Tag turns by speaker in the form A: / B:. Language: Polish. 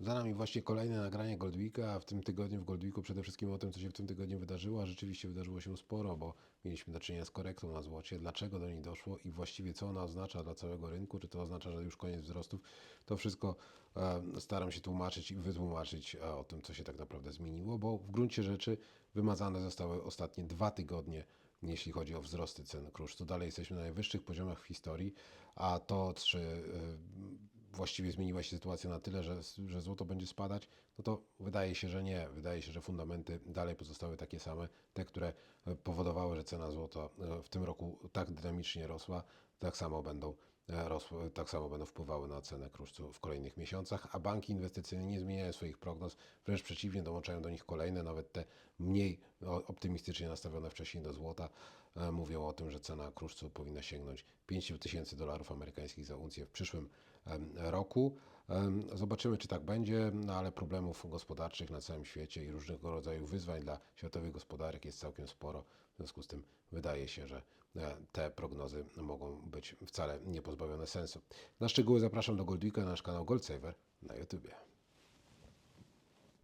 A: Za nami właśnie kolejne nagranie Goldwika, a w tym tygodniu w Goldwiku przede wszystkim o tym, co się w tym tygodniu wydarzyło, a rzeczywiście wydarzyło się sporo, bo mieliśmy do czynienia z korektą na złocie, dlaczego do niej doszło i właściwie co ona oznacza dla całego rynku, czy to oznacza, że już koniec wzrostów, to wszystko e, staram się tłumaczyć i wytłumaczyć e, o tym, co się tak naprawdę zmieniło, bo w gruncie rzeczy wymazane zostały ostatnie dwa tygodnie jeśli chodzi o wzrosty cen kruszcu. Dalej jesteśmy na najwyższych poziomach w historii, a to, czy właściwie zmieniła się sytuacja na tyle, że, że złoto będzie spadać, no to wydaje się, że nie. Wydaje się, że fundamenty dalej pozostały takie same, te, które e, powodowały, że cena złota e, w tym roku tak dynamicznie rosła, tak samo będą rosły, tak samo będą wpływały na cenę kruszcu w kolejnych miesiącach, a banki inwestycyjne nie zmieniają swoich prognoz, wręcz przeciwnie, dołączają do nich kolejne, nawet te mniej optymistycznie nastawione wcześniej do złota, e, mówią o tym, że cena kruszcu powinna sięgnąć 5 tysięcy dolarów amerykańskich za uncję w przyszłym roku. Zobaczymy, czy tak będzie, no ale problemów gospodarczych na całym świecie i różnego rodzaju wyzwań dla światowych gospodarek jest całkiem sporo. W związku z tym wydaje się, że te prognozy mogą być wcale nie pozbawione sensu. Na szczegóły zapraszam do Goldwika na nasz kanał Goldsaver na YouTubie.